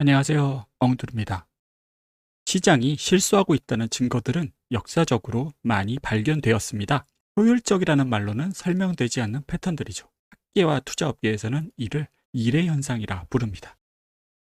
안녕하세요. 엉두입니다. 시장이 실수하고 있다는 증거들은 역사적으로 많이 발견되었습니다. 효율적이라는 말로는 설명되지 않는 패턴들이죠. 학계와 투자업계에서는 이를 일의 현상이라 부릅니다.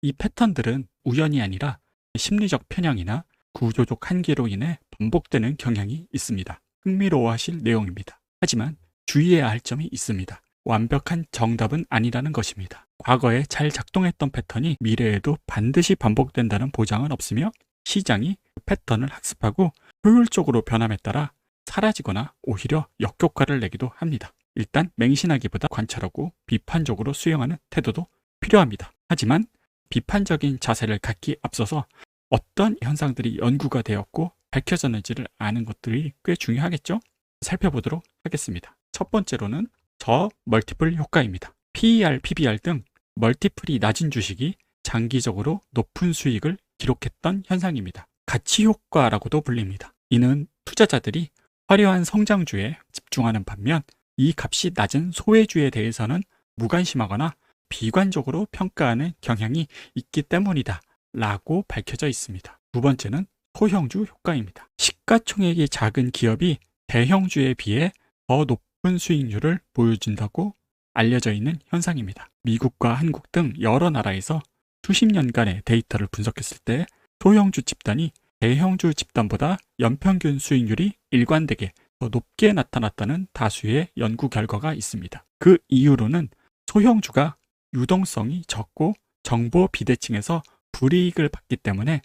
이 패턴들은 우연이 아니라 심리적 편향이나 구조적 한계로 인해 반복되는 경향이 있습니다. 흥미로워하실 내용입니다. 하지만 주의해야 할 점이 있습니다. 완벽한 정답은 아니라는 것입니다. 과거에 잘 작동했던 패턴이 미래에도 반드시 반복된다는 보장은 없으며 시장이 그 패턴을 학습하고 효율적으로 변함에 따라 사라지거나 오히려 역효과를 내기도 합니다. 일단 맹신하기보다 관찰하고 비판적으로 수용하는 태도도 필요합니다. 하지만 비판적인 자세를 갖기 앞서서 어떤 현상들이 연구가 되었고 밝혀졌는지를 아는 것들이 꽤 중요하겠죠? 살펴보도록 하겠습니다. 첫 번째로는 저 멀티플 효과입니다. PER, PBR 등 멀티플이 낮은 주식이 장기적으로 높은 수익을 기록했던 현상입니다. 가치 효과라고도 불립니다. 이는 투자자들이 화려한 성장주에 집중하는 반면 이 값이 낮은 소외주에 대해서는 무관심하거나 비관적으로 평가하는 경향이 있기 때문이다. 라고 밝혀져 있습니다. 두 번째는 소형주 효과입니다. 시가총액이 작은 기업이 대형주에 비해 더 높은 수익률을 보여준다고 알려져 있는 현상입니다. 미국과 한국 등 여러 나라에서 수십 년간의 데이터를 분석했을 때 소형주 집단이 대형주 집단보다 연평균 수익률이 일관되게 더 높게 나타났다는 다수의 연구 결과가 있습니다. 그 이유로는 소형주가 유동성이 적고 정보 비대칭에서 불이익을 받기 때문에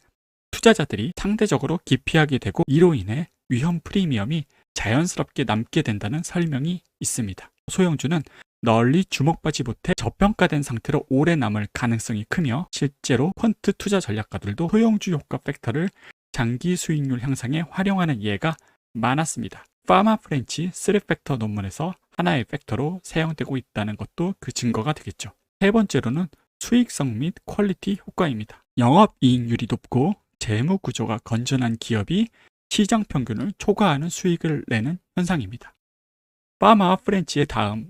투자자들이 상대적으로 기피하게 되고 이로 인해 위험 프리미엄이 자연스럽게 남게 된다는 설명이 있습니다. 소형주는 널리 주목받지 못해 저평가된 상태로 오래 남을 가능성이 크며 실제로 펀트 투자 전략가들도 소형주 효과 팩터를 장기 수익률 향상에 활용하는 예가 많았습니다. 파마 프렌치 3팩터 논문에서 하나의 팩터로 사용되고 있다는 것도 그 증거가 되겠죠. 세 번째로는 수익성 및 퀄리티 효과입니다. 영업이익률이 높고 재무 구조가 건전한 기업이 시장 평균을 초과하는 수익을 내는 현상입니다. 파마 프렌치의 다음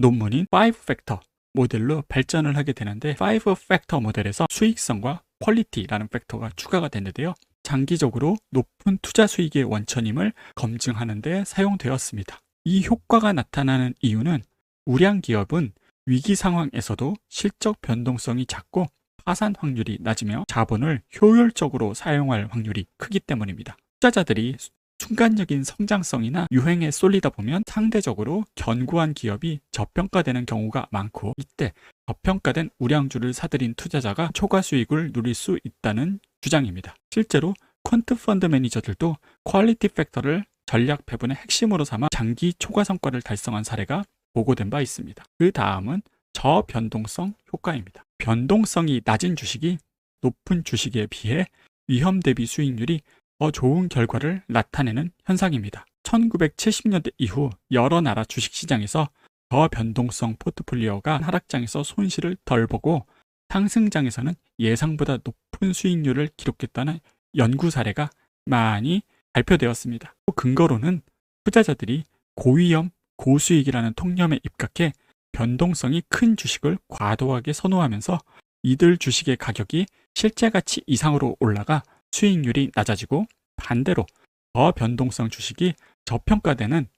논문인 5팩터 모델로 발전을 하게 되는데 5팩터 모델에서 수익성과 퀄리티라는 팩터가 추가가 됐는데요. 장기적으로 높은 투자 수익의 원천임을 검증하는 데 사용되었습니다. 이 효과가 나타나는 이유는 우량 기업은 위기 상황에서도 실적 변동성이 작고 파산 확률이 낮으며 자본을 효율적으로 사용할 확률이 크기 때문입니다. 투자자들이 순간적인 성장성이나 유행에 쏠리다 보면 상대적으로 견고한 기업이 저평가되는 경우가 많고 이때 저평가된 우량주를 사들인 투자자가 초과 수익을 누릴 수 있다는 주장입니다. 실제로 퀀트 펀드 매니저들도 퀄리티 팩터를 전략 배분의 핵심으로 삼아 장기 초과 성과를 달성한 사례가 보고된 바 있습니다. 그 다음은 저변동성 효과입니다. 변동성이 낮은 주식이 높은 주식에 비해 위험 대비 수익률이 더 좋은 결과를 나타내는 현상입니다. 1970년대 이후 여러 나라 주식시장에서 저변동성 포트폴리오가 하락장에서 손실을 덜 보고 상승장에서는 예상보다 높은 수익률을 기록했다는 연구 사례가 많이 발표되었습니다. 근거로는 투자자들이 고위험, 고수익이라는 통념에 입각해 변동성이 큰 주식을 과도하게 선호하면서 이들 주식의 가격이 실제 가치 이상으로 올라가 수익률이 낮아지고 반대로 저변동성 주식이 저평가되는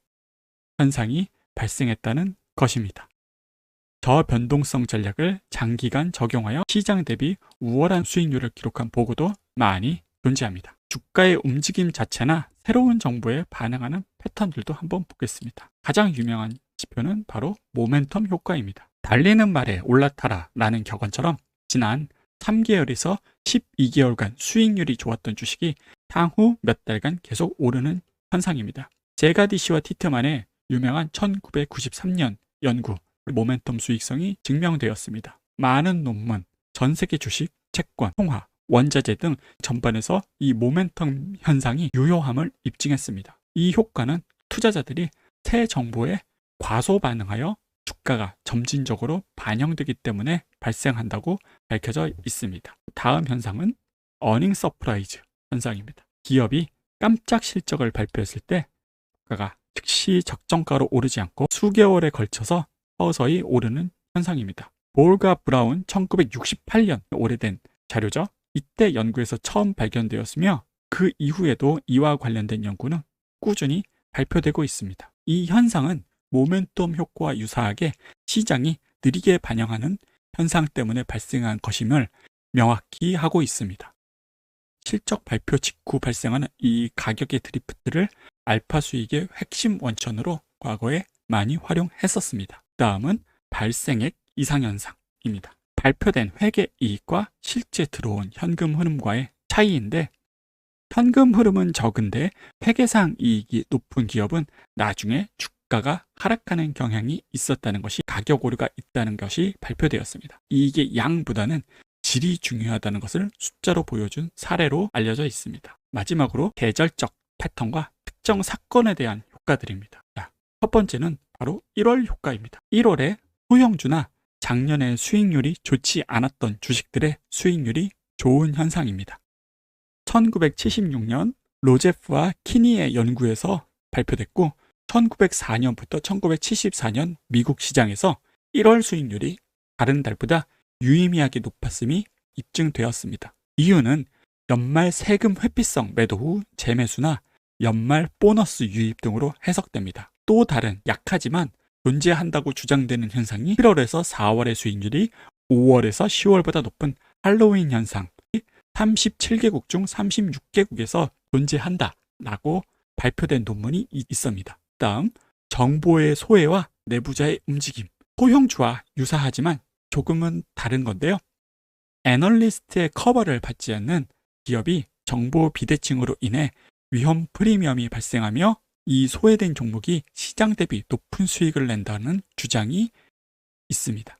현상이 발생했다는 것입니다. 저변동성 전략을 장기간 적용하여 시장 대비 우월한 수익률을 기록한 보고도 많이 존재합니다. 주가의 움직임 자체나 새로운 정보에 반응하는 패턴들도 한번 보겠습니다. 가장 유명한 지표는 바로 모멘텀 효과입니다. 달리는 말에 올라타라 라는 격언처럼 지난 3개월에서 12개월간 수익률이 좋았던 주식이 향후 몇 달간 계속 오르는 현상입니다. 제가디시와 티트만의 유명한 1993년 연구 모멘텀 수익성이 증명되었습니다. 많은 논문, 전 세계 주식, 채권, 통화, 원자재 등 전반에서 이 모멘텀 현상이 유효함을 입증했습니다. 이 효과는 투자자들이 새 정보에 과소 반응하여 주가가 점진적으로 반영되기 때문에 발생한다고 밝혀져 있습니다. 다음 현상은 어닝 서프라이즈 현상입니다. 기업이 깜짝 실적을 발표했을 때 주가가 즉시 적정가로 오르지 않고 수개월에 걸쳐서 서서히 오르는 현상입니다. 볼과 브라운 1968년 오래된 자료죠. 이때 연구에서 처음 발견되었으며 그 이후에도 이와 관련된 연구는 꾸준히 발표되고 있습니다. 이 현상은 모멘텀 효과와 유사하게 시장이 느리게 반영하는 현상 때문에 발생한 것임을 명확히 하고 있습니다. 실적 발표 직후 발생하는 이 가격의 드리프트를 알파 수익의 핵심 원천으로 과거에 많이 활용했었습니다. 다음은 발생액 이상현상입니다. 발표된 회계 이익과 실제 들어온 현금 흐름과의 차이인데 현금 흐름은 적은데 회계상 이익이 높은 기업은 나중에 주 가가 하락하는 경향이 있었다는 것이 가격 오류가 있다는 것이 발표되었습니다. 이익의 양보다는 질이 중요하다는 것을 숫자로 보여준 사례로 알려져 있습니다. 마지막으로 계절적 패턴과 특정 사건에 대한 효과들입니다. 자, 첫 번째는 바로 1월 효과입니다. 1월에 소형주나 작년에 수익률이 좋지 않았던 주식들의 수익률이 좋은 현상입니다. 1976년 로제프와 키니의 연구에서 발표됐고 1904년부터 1974년 미국 시장에서 1월 수익률이 다른 달보다 유의미하게 높았음이 입증되었습니다. 이유는 연말 세금 회피성 매도 후 재매수나 연말 보너스 유입 등으로 해석됩니다. 또 다른 약하지만 존재한다고 주장되는 현상이 1월에서 4월의 수익률이 5월에서 10월보다 높은 할로윈 현상, 37개국 중 36개국에서 존재한다 라고 발표된 논문이 있습니다. 다음 정보의 소외와 내부자의 움직임, 소형주와 유사하지만 조금은 다른 건데요. 애널리스트의 커버를 받지 않는 기업이 정보 비대칭으로 인해 위험 프리미엄이 발생하며 이 소외된 종목이 시장 대비 높은 수익을 낸다는 주장이 있습니다.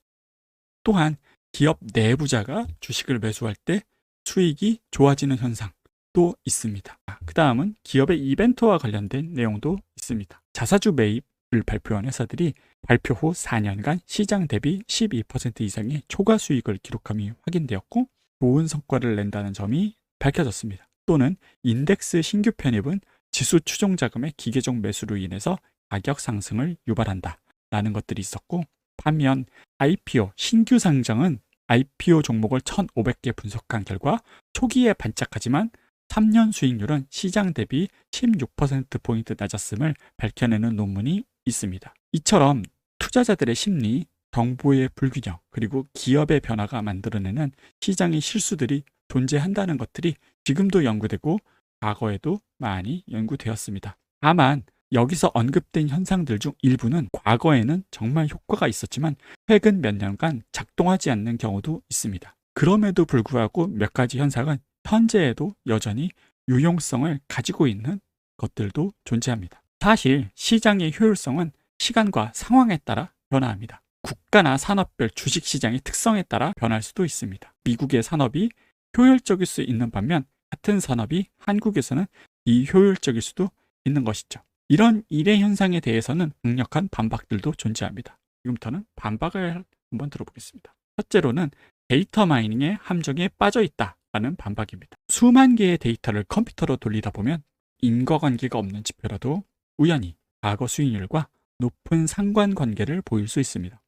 또한 기업 내부자가 주식을 매수할 때 수익이 좋아지는 현상도 있습니다. 그 다음은 기업의 이벤트와 관련된 내용도 있습니다. 자사주 매입을 발표한 회사들이 발표 후 4년간 시장 대비 12% 이상의 초과 수익을 기록함이 확인되었고 좋은 성과를 낸다는 점이 밝혀졌습니다. 또는 인덱스 신규 편입은 지수 추종 자금의 기계적 매수로 인해서 가격 상승을 유발한다. 라는 것들이 있었고 반면 IPO 신규 상장은 IPO 종목을 1,500개 분석한 결과 초기에 반짝하지만 3년 수익률은 시장 대비 16%포인트 낮았음을 밝혀내는 논문이 있습니다. 이처럼 투자자들의 심리, 정보의 불균형, 그리고 기업의 변화가 만들어내는 시장의 실수들이 존재한다는 것들이 지금도 연구되고 과거에도 많이 연구되었습니다. 다만 여기서 언급된 현상들 중 일부는 과거에는 정말 효과가 있었지만 최근 몇 년간 작동하지 않는 경우도 있습니다. 그럼에도 불구하고 몇 가지 현상은 현재에도 여전히 유용성을 가지고 있는 것들도 존재합니다. 사실 시장의 효율성은 시간과 상황에 따라 변화합니다. 국가나 산업별 주식 시장의 특성에 따라 변할 수도 있습니다. 미국의 산업이 효율적일 수 있는 반면 같은 산업이 한국에서는 비효율적일 수도 있는 것이죠. 이런 일의 현상에 대해서는 강력한 반박들도 존재합니다. 지금부터는 반박을 한번 들어보겠습니다. 첫째로는 데이터 마이닝의 함정에 빠져 있다 라는 반박입니다. 수만 개의 데이터를 컴퓨터로 돌리다 보면 인과관계가 없는 지표라도 우연히 과거 수익률과 높은 상관관계를 보일 수 있습니다.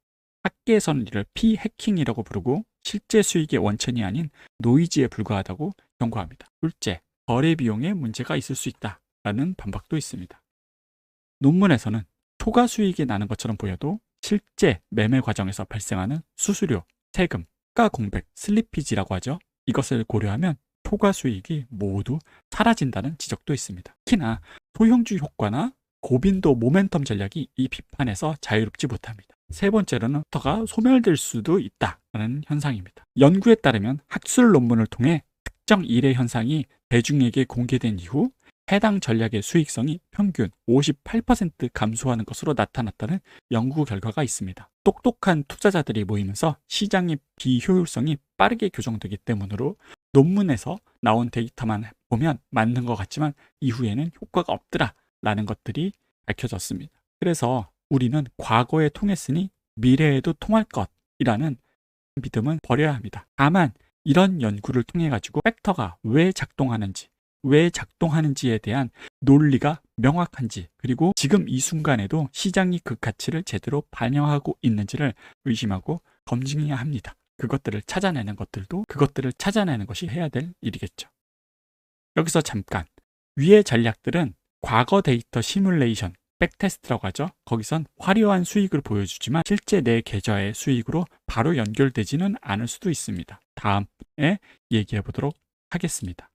학계에서는 이를 피해킹이라고 부르고 실제 수익의 원천이 아닌 노이즈에 불과하다고 경고합니다. 둘째, 거래 비용에 문제가 있을 수 있다라는 반박도 있습니다. 논문에서는 초과 수익이 나는 것처럼 보여도 실제 매매 과정에서 발생하는 수수료, 세금, 가 공백, 슬리피지라고 하죠. 이것을 고려하면 초과 수익이 모두 사라진다는 지적도 있습니다. 특히나 소형주 효과나 고빈도 모멘텀 전략이 이 비판에서 자유롭지 못합니다. 세 번째로는 터가 소멸될 수도 있다는 현상입니다. 연구에 따르면 학술 논문을 통해 특정 일의 현상이 대중에게 공개된 이후 해당 전략의 수익성이 평균 58% 감소하는 것으로 나타났다는 연구 결과가 있습니다. 똑똑한 투자자들이 모이면서 시장의 비효율성이 빠르게 교정되기 때문으로 논문에서 나온 데이터만 보면 맞는 것 같지만 이후에는 효과가 없더라 라는 것들이 밝혀졌습니다. 그래서 우리는 과거에 통했으니 미래에도 통할 것이라는 믿음은 버려야 합니다. 다만 이런 연구를 통해 가지고 팩터가 왜 작동하는지, 왜 작동하는지에 대한 논리가 명확한지, 그리고 지금 이 순간에도 시장이 그 가치를 제대로 반영하고 있는지를 의심하고 검증해야 합니다. 그것들을 찾아내는 것들도 그것들을 찾아내는 것이 해야 될 일이겠죠. 여기서 잠깐 위의 전략들은 과거 데이터 시뮬레이션, 백테스트라고 하죠. 거기선 화려한 수익을 보여주지만 실제 내 계좌의 수익으로 바로 연결되지는 않을 수도 있습니다. 다음에 얘기해 보도록 하겠습니다.